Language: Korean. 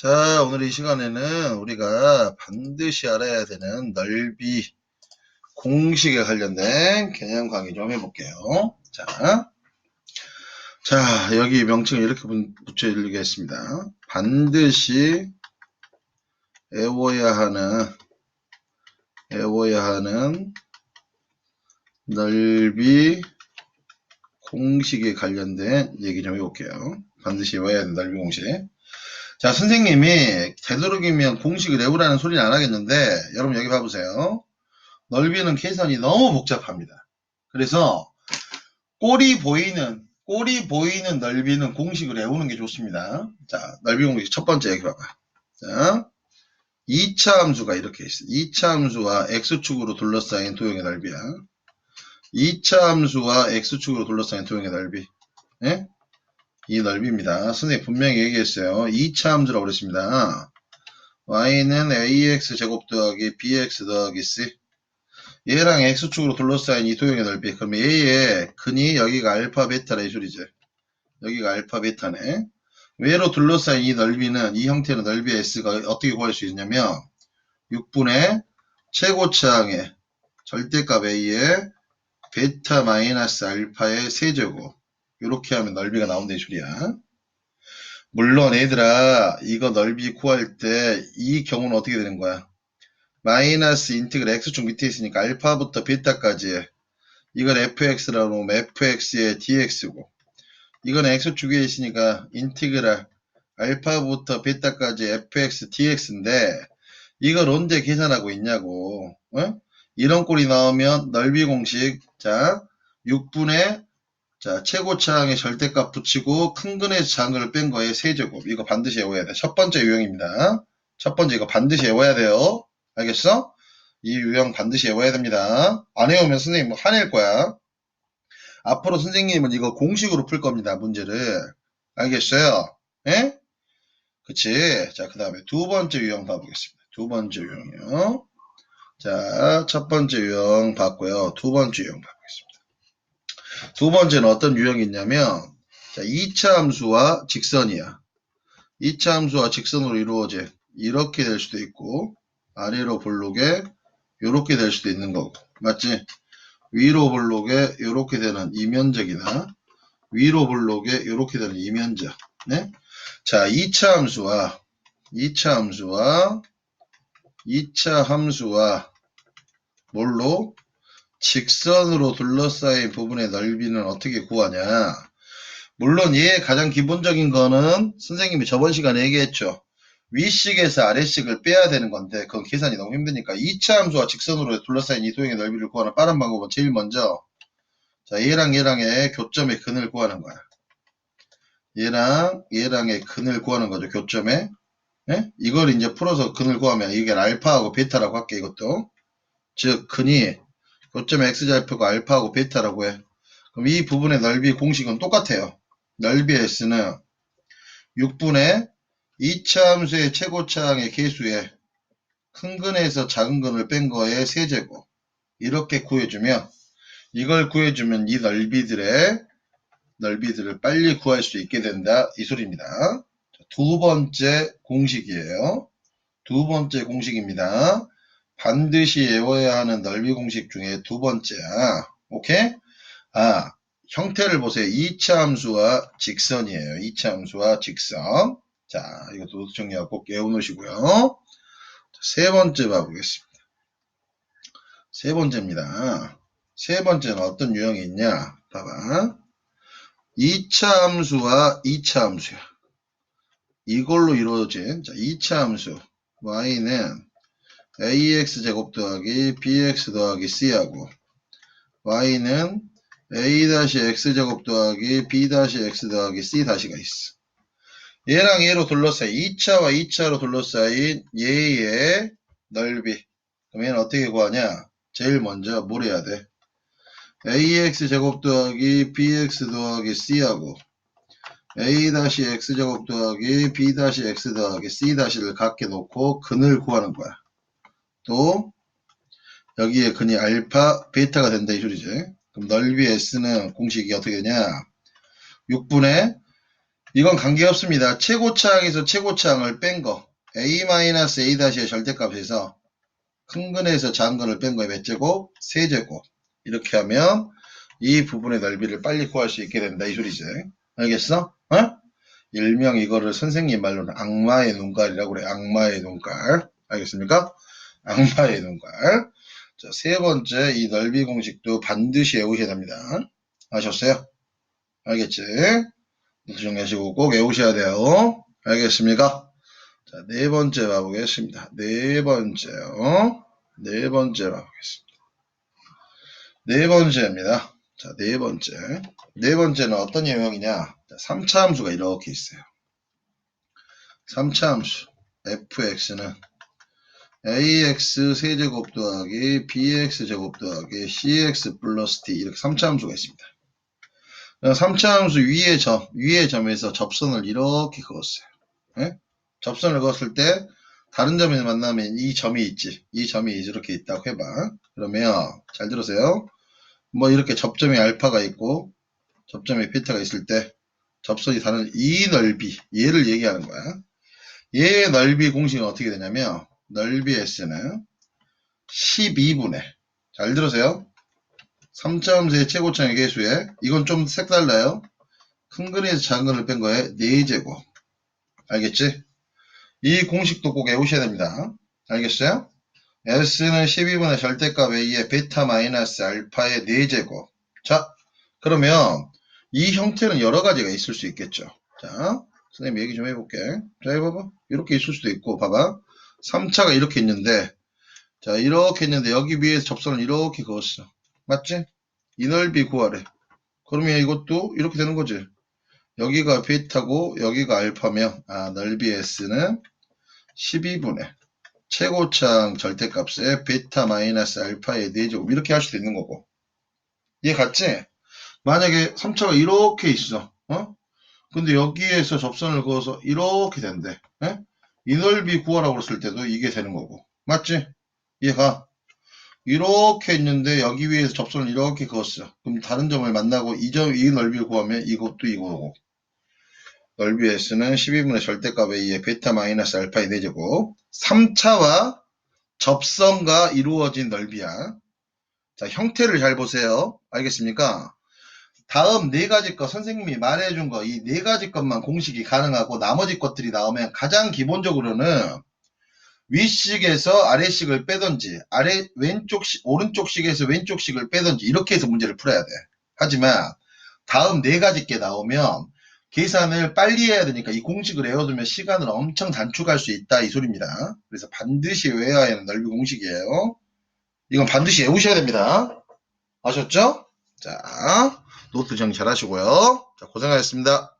자, 오늘 이 시간에는 우리가 반드시 알아야 되는 넓이 공식에 관련된 개념 강의 좀 해볼게요. 자, 자, 여기 명칭을 이렇게 분- 붙여드리겠습니다. 반드시 외워야 하는, 외워야 하는 넓이 공식에 관련된 얘기 좀 해볼게요. 반드시 외워야 하는 넓이 공식. 자, 선생님이 되도록이면 공식을 외우라는 소리는 안 하겠는데, 여러분 여기 봐보세요. 넓이는 계산이 너무 복잡합니다. 그래서, 꼴이 보이는, 꼴이 보이는 넓이는 공식을 외우는 게 좋습니다. 자, 넓이 공식 첫 번째 여기 봐봐. 자, 2차 함수가 이렇게 있어. 2차 함수와 x축으로 둘러싸인 도형의 넓이야. 2차 함수와 x축으로 둘러싸인 도형의 넓이. 예? 이 넓이입니다. 선생님 분명히 얘기했어요. 2차 함수라고 그랬습니다. y는 ax 제곱 더하기 bx 더하기 c 얘랑 x축으로 둘러싸인 이 도형의 넓이 그럼 얘의 근이 여기가 알파 베타라 이 소리죠. 여기가 알파 베타네. 외로 둘러싸인 이 넓이는 이 형태의 넓이 s가 어떻게 구할 수 있냐면 6분의 최고차항의 절대값 a의 베타 마이너스 알파의 세제곱 이렇게 하면 넓이가 나온다 이 소리야. 물론 얘들아 이거 넓이 구할 때 이 경우는 어떻게 되는 거야? 마이너스 인티그랄 x축 밑에 있으니까 알파부터 베타까지 이걸 fx라고 하면 fx의 dx고 이건 x축 위에 있으니까 인티그랄 알파부터 베타까지 fx dx인데 이걸 언제 계산하고 있냐고 어? 이런 꼴이 나오면 넓이 공식 자 6분의 자, 최고차항의 절대값 붙이고 큰 작은 걸뺀 거에 세제곱. 이거 반드시 외워야 돼. 첫 번째 유형입니다. 첫 번째 이거 반드시 외워야 돼요. 알겠어? 이 유형 반드시 외워야 됩니다. 안 외우면 선생님 뭐 화낼 거야. 앞으로 선생님은 이거 공식으로 풀 겁니다. 문제를. 알겠어요? 예? 그치? 자, 그 다음에 두 번째 유형 봐보겠습니다. 두 번째 유형이요. 자, 첫 번째 유형 봤고요. 두 번째 유형 봐보겠습니다. 두 번째는 어떤 유형이 있냐면, 자, 2차 함수와 직선이야. 2차 함수와 직선으로 이루어진 이렇게 될 수도 있고, 아래로 볼록에 이렇게 될 수도 있는 거고. 맞지? 위로 볼록에 이렇게 되는 이면적이나, 위로 볼록에 이렇게 되는 이면적. 네? 자, 2차 함수와, 2차 함수와, 2차 함수와, 뭘로? 직선으로 둘러싸인 부분의 넓이는 어떻게 구하냐? 물론 얘의 가장 기본적인 거는 선생님이 저번 시간에 얘기했죠. 위식에서 아래식을 빼야 되는 건데 그건 계산이 너무 힘드니까 2차 함수와 직선으로 둘러싸인 이 도형의 넓이를 구하는 빠른 방법은 제일 먼저 자 얘랑 얘랑의 교점의 근을 구하는 거야. 얘랑 얘랑의 근을 구하는 거죠. 교점에 예? 이걸 이제 풀어서 근을 구하면 이게 알파하고 베타라고 할게 이것도 즉 근이 교점 x좌표가 알파하고 베타라고 해. 그럼 이 부분의 넓이 공식은 똑같아요. 넓이 s는 6분의 2차 함수의 최고차항의 개수에 큰 근에서 작은 근을 뺀 거의 세제곱 이렇게 구해주면 이걸 구해주면 이 넓이들의 넓이들을 빨리 구할 수 있게 된다 이 소리입니다. 자, 두 번째 공식이에요. 두 번째 공식입니다. 반드시 외워야 하는 넓이 공식 중에 두 번째야. 오케이? 아, 형태를 보세요. 2차 함수와 직선이에요. 2차 함수와 직선. 자, 이것도 노트 정리하고 꼭 외워놓으시고요. 자, 세 번째 봐보겠습니다. 세 번째입니다. 세 번째는 어떤 유형이 있냐? 봐봐. 2차 함수와 2차 함수야. 이걸로 이루어진 자, 2차 함수. y는 ax 제곱 더하기 bx 더하기 c하고 y는 a-x 제곱 더하기 b-x 더하기 c-가 있어. 얘랑 얘로 둘러싸인 2차와 2차로 둘러싸인 얘의 넓이. 그럼 얘는 어떻게 구하냐? 제일 먼저 뭘 해야 돼? ax 제곱 더하기 bx 더하기 c하고 a-x 제곱 더하기 b-x 더하기 c-를 갖게 놓고 근을 구하는 거야. 또 여기에 근이 알파, 베타가 된다 이 소리지. 그럼 넓이 S는 공식이 어떻게 되냐? 6분의 이건 관계없습니다. 최고차항에서 최고차항을 뺀 거. a-a-의 절대값에서 큰 근에서 작은 근을 뺀 거에 몇 제곱? 세 제곱. 이렇게 하면 이 부분의 넓이를 빨리 구할 수 있게 된다. 이 소리지. 알겠어? 어? 일명 이거를 선생님 말로는 악마의 눈깔이라고 그래. 악마의 눈깔. 알겠습니까? 악마의 눈깔. 자, 세 번째 이 넓이 공식도 반드시 외우셔야 됩니다. 아셨어요? 알겠지? 정리하시고 꼭 외우셔야 돼요. 알겠습니까? 자, 네 번째 봐보겠습니다. 네 번째요. 네 번째 봐보겠습니다. 네 번째입니다. 자, 네 번째. 네 번째는 어떤 유형이냐? 자, 3차 함수가 이렇게 있어요. 3차 함수. fx는 ax 세제곱 더하기 bx 제곱 더하기 cx 플러스 t 이렇게 3차 함수가 있습니다. 3차 함수 위의 점, 위의 점에서 접선을 이렇게 그었어요. 예? 접선을 그었을 때 다른 점에서 만나면 이 점이 있지. 이 점이 이렇게 있다고 해봐. 그러면 잘 들으세요. 뭐 이렇게 접점에 알파가 있고 접점에 베타가 있을 때 접선이 다른 이 넓이 얘를 얘기하는 거야. 얘의 넓이 공식은 어떻게 되냐면 넓이 S는 12분의 잘 들으세요. 3점수의 최고점의 개수에 이건 좀 색달라요. 큰 근에서 작은 근을 뺀 거에 4제곱 알겠지? 이 공식도 꼭 외우셔야 됩니다. 알겠어요? S는 12분의 절대값 A의 베타 마이너스 알파의 4제곱 자 그러면 이 형태는 여러 가지가 있을 수 있겠죠. 자 선생님 얘기 좀 해볼게. 자 해봐봐. 이렇게 있을 수도 있고 봐봐. 3차가 이렇게 있는데 자 이렇게 있는데 여기 위에서 접선을 이렇게 그었어. 맞지? 이 넓이 구하래. 그러면 이것도 이렇게 되는 거지. 여기가 베타고 여기가 알파면 아 넓이 S는 12분의 최고창 절대값에 베타 마이너스 알파의 4제곱 이렇게 할 수도 있는 거고 이해 갔지? 만약에 3차가 이렇게 있어 어? 근데 여기에서 접선을 그어서 이렇게 된대 예? 이 넓이 구하라고 그랬을 때도 이게 되는 거고 맞지? 이해가? 이렇게 있는데 여기 위에서 접선을 이렇게 그었어. 그럼 다른 점을 만나고 이 점, 이 넓이를 구하면 이것도 이거고. 넓이 S는 12분의 절대값에 의해 베타 마이너스 알파의 4제곱. 3차와 접선과 이루어진 넓이야. 자, 형태를 잘 보세요. 알겠습니까? 다음 네 가지 것 선생님이 말해준 거 이 네 가지 것만 공식이 가능하고 나머지 것들이 나오면 가장 기본적으로는 위식에서 아래식을 빼던지 아래 왼쪽 식 오른쪽 식에서 왼쪽 식을 빼던지 이렇게 해서 문제를 풀어야 돼. 하지만 다음 네 가지 게 나오면 계산을 빨리 해야 되니까 이 공식을 외워두면 시간을 엄청 단축할 수 있다 이 소리입니다. 그래서 반드시 외워야 하는 넓이 공식이에요. 이건 반드시 외우셔야 됩니다. 아셨죠? 자, 노트 정리 잘 하시고요. 자, 고생하셨습니다.